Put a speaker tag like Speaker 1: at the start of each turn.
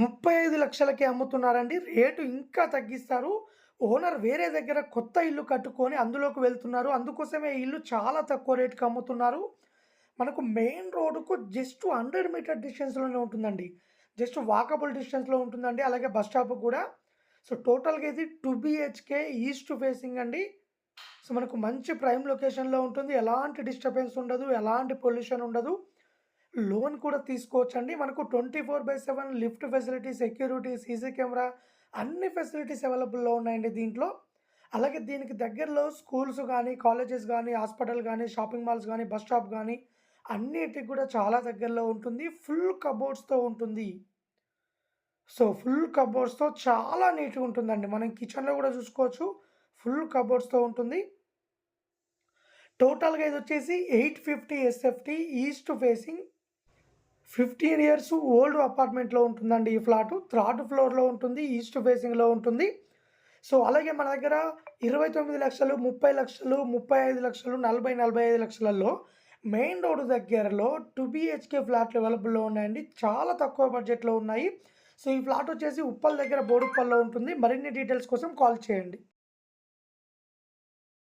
Speaker 1: ముప్పై ఐదు లక్షలకే అమ్ముతున్నారండి. రేటు ఇంకా తగ్గిస్తారు. ఓనర్ వేరే దగ్గర కొత్త ఇల్లు కట్టుకొని అందులోకి వెళ్తున్నారు. అందుకోసమే ఇల్లు చాలా తక్కువ రేటుకి అమ్ముతున్నారు. మనకు మెయిన్ రోడ్డుకు జస్ట్ హండ్రెడ్ మీటర్ డిస్టెన్స్లోనే ఉంటుందండి. జస్ట్ వాకబుల్ డిస్టెన్స్లో ఉంటుందండి. అలాగే బస్ స్టాప్ కూడా. సో టోటల్గా ఇది టూ బిహెచ్కే ఈస్ట్ ఫేసింగ్ అండి. సో మనకు మంచి ప్రైమ్ లొకేషన్లో ఉంటుంది. ఎలాంటి డిస్టర్బెన్స్ ఉండదు. ఎలాంటి పొల్యూషన్ ఉండదు. లోన్ కూడా తీసుకోవచ్చండి. మనకు twenty four by seven lift facility security CC camera అన్ని ఫెసిలిటీస్ అవైలబుల్లో ఉన్నాయండి దీంట్లో. అలాగే దీనికి దగ్గరలో స్కూల్స్ కానీ కాలేజెస్ కానీ హాస్పిటల్ కానీ షాపింగ్ మాల్స్ కానీ బస్ స్టాప్ కానీ అన్నిటికి కూడా చాలా దగ్గరలో ఉంటుంది. ఫుల్ కబోర్డ్స్తో ఉంటుంది. సో ఫుల్ కబోర్డ్స్తో చాలా నీట్గా ఉంటుందండి. మనం కిచెన్లో కూడా చూసుకోవచ్చు. ఫుల్ కబోర్డ్స్తో ఉంటుంది. టోటల్గా ఇది వచ్చేసి eight fifty SFT east facing fifteen years old అపార్ట్మెంట్లో ఉంటుందండి ఈ ఫ్లాటు. థర్డ్ ఫ్లోర్లో ఉంటుంది ఈస్ట్ ఫేసింగ్లో ఉంటుంది. సో అలాగే మన దగ్గర ఇరవై తొమ్మిది లక్షలు ముప్పై లక్షలు ముప్పై ఐదు లక్షలు నలభై నలభై ఐదు లక్షలలో మెయిన్ రోడ్ దగ్గరలో టూ బిహెచ్కే ఫ్లాట్లు అవైలబుల్లో ఉన్నాయండి. చాలా తక్కువ బడ్జెట్లో ఉన్నాయి. సో ఈ ఫ్లాట్ వచ్చేసి ఉప్పల్ దగ్గర బోడుప్పల్లో ఉంటుంది. మరిన్ని డీటెయిల్స్ కోసం కాల్ చేయండి.